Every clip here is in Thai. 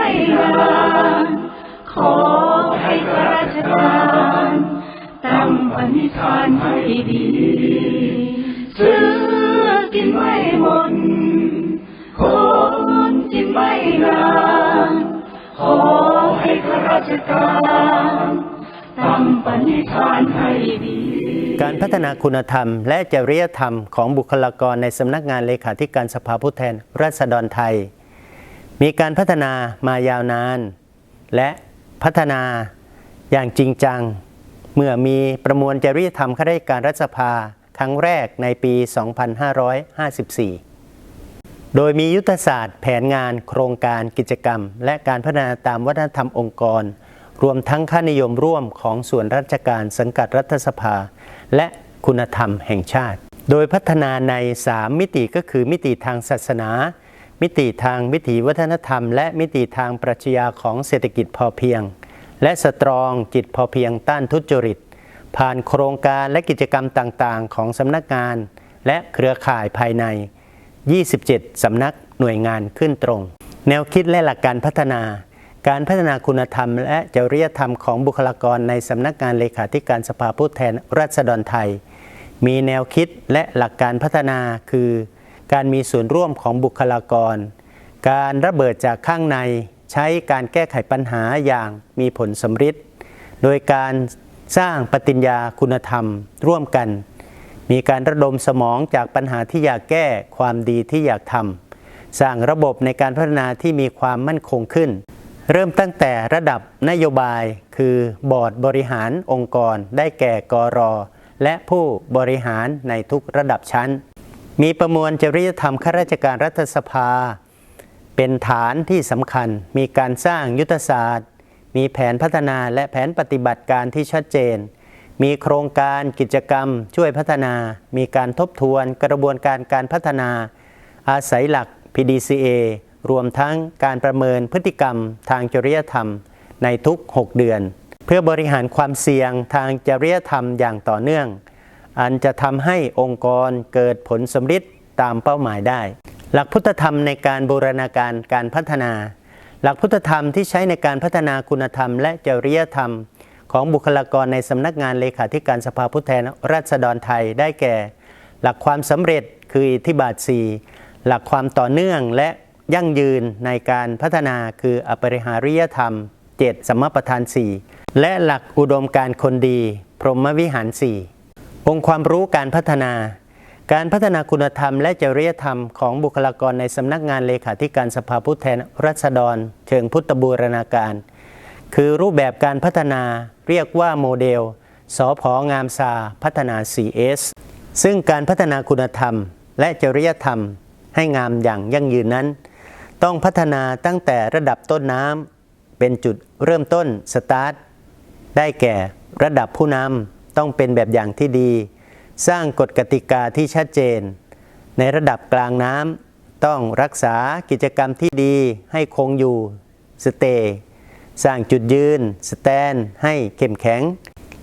ไม่ลาขอให้ข้าราชการตั้งปณิธานให้ดีซื้อกินไม่หมดคนกินไม่ลาขอให้ข้าราชการตั้งปณิธานให้ดีการพัฒนาคุณธรรมและจริยธรรมของบุคลากรในสำนักงานเลขาธิการสภาผู้แทนราษฎรไทย มีการพัฒนามายาวนาน และพัฒนาอย่างจริงจัง เมื่อมีประมวลจริยธรรมข้าราชการรัฐสภาครั้งแรกในปี 2554 โดยมียุทธศาสตร์แผนงานโครงการกิจกรรม และการพัฒนาตามวัฒนธรรมองค์กร รวมทั้งค่านิยมร่วมของส่วนราชการสังกัดรัฐสภา และคุณธรรมแห่งชาติ โดยพัฒนาใน 3 มิติก็คือมิติทางศาสนา มิติทางวิถีวัฒนธรรม และมิติทางปรัชญาของเศรษฐกิจพอเพียง และสตรองจิตพอเพียงต้านทุจริต ผ่านโครงการและกิจกรรมต่างๆ ของสำนักงาน และเครือข่ายภายใน 27 สำนักหน่วยงานขึ้นตรง แนวคิดและหลักการพัฒนา การพัฒนาคุณธรรม และจริยธรรมของบุคลากรในสำนักงานเลขาธิการสภาผู้แทนราษฎรไทย มีแนวคิดและหลักการพัฒนาคือ การมีส่วนร่วมของบุคลากร การระเบิดจากข้างในใช้การแก้ไขปัญหาอย่างมีผลสำฤทธิ์โดยการสร้างปฏิญญาคุณธรรมร่วมกัน มีการระดมสมองจากปัญหาที่อยากแก้ความดีที่อยากทำสร้างระบบในการพัฒนาที่มีความมั่นคงขึ้น เริ่มตั้งแต่ระดับนโยบายคือบอร์ดบริหารองค์กร ได้แก่กรอและผู้บริหารในทุกระดับชั้น มีประมวลจริยธรรมข้าราชการรัฐสภา เป็นฐานที่สำคัญ มีการสร้างยุทธศาสตร์ มีแผนพัฒนาและแผนปฏิบัติการที่ชัดเจน มีโครงการกิจกรรมช่วยพัฒนา มีการทบทวนกระบวนการการพัฒนา อาศัยหลัก PDCA รวมทั้งการประเมินพฤติกรรมทางจริยธรรมในทุก 6 เดือน เพื่อบริหารความเสี่ยงทางจริยธรรมอย่างต่อเนื่อง อันจะทำให้องค์กรเกิดผลสำฤทธิ์ตามเป้าหมายได้ หลักพุทธธรรมในการบูรณาการการพัฒนา หลักพุทธธรรมที่ใช้ในการพัฒนาคุณธรรม และจริยธรรม ของบุคลากรในสำนักงานเลขาธิการสภาผู้แทนราษฎรไทยได้แก่ หลักความสำเร็จคืออิทธิบาท 4 หลักความต่อเนื่องและยั่งยืนในการพัฒนาคืออปริหาริยธรรม 7สมประทาน 4 และหลักอุดมการคนดี พรหมวิหาร 4 องค์ความรู้การพัฒนา การพัฒนาคุณธรรมและจริยธรรมของบุคลากรในสำนักงานเลขาธิการสภาผู้แทนราษฎร เชิงพุทธบูรณาการ คือรูปแบบการพัฒนาเรียกว่าโมเดลสอพองามซาพัฒนา 4S ซึ่งการพัฒนาคุณธรรม และจริยธรรม ให้งามอย่างยั่งยืนนั้น ต้องพัฒนาตั้งแต่ระดับต้นน้ำเป็นจุดเริ่มต้นสตาร์ทได้แก่ระดับผู้นำ ต้องเป็นแบบอย่างที่ดี สร้างกฎกติกาที่ชัดเจน ในระดับกลางน้ำต้องรักษากิจกรรมที่ดีให้คงอยู่สเตย์สร้างจุดยืน สแตน ให้เข้มแข็ง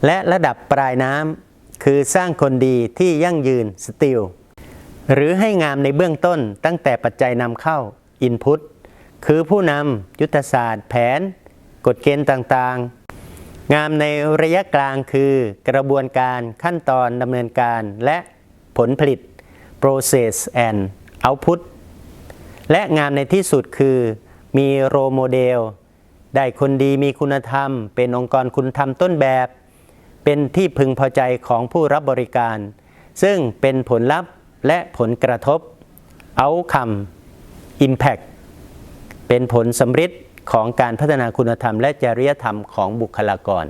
และระดับปลายน้ำคือสร้างคนดีที่ยั่งยืนสติลหรือให้งามในเบื้องต้นตั้งแต่ปัจจัยนำเข้า Input คือผู้นำยุทธศาสตร์ แผน กฎเกณฑ์ต่างๆ งามในระยะกลางคือกระบวนการขั้นตอนดำเนินการและผลผลิต process and output และงามในที่สุดคือมีโรโมเดล ได้คนดีมีคุณธรรม เป็นองค์กรคุณธรรมต้นแบบ เป็นที่พึงพอใจของผู้รับบริการ ซึ่งเป็นผลลัพธ์และผลกระทบ outcome impact เป็นผลสำฤทธิ์ ของการพัฒนาคุณธรรมและจริยธรรมของบุคลากร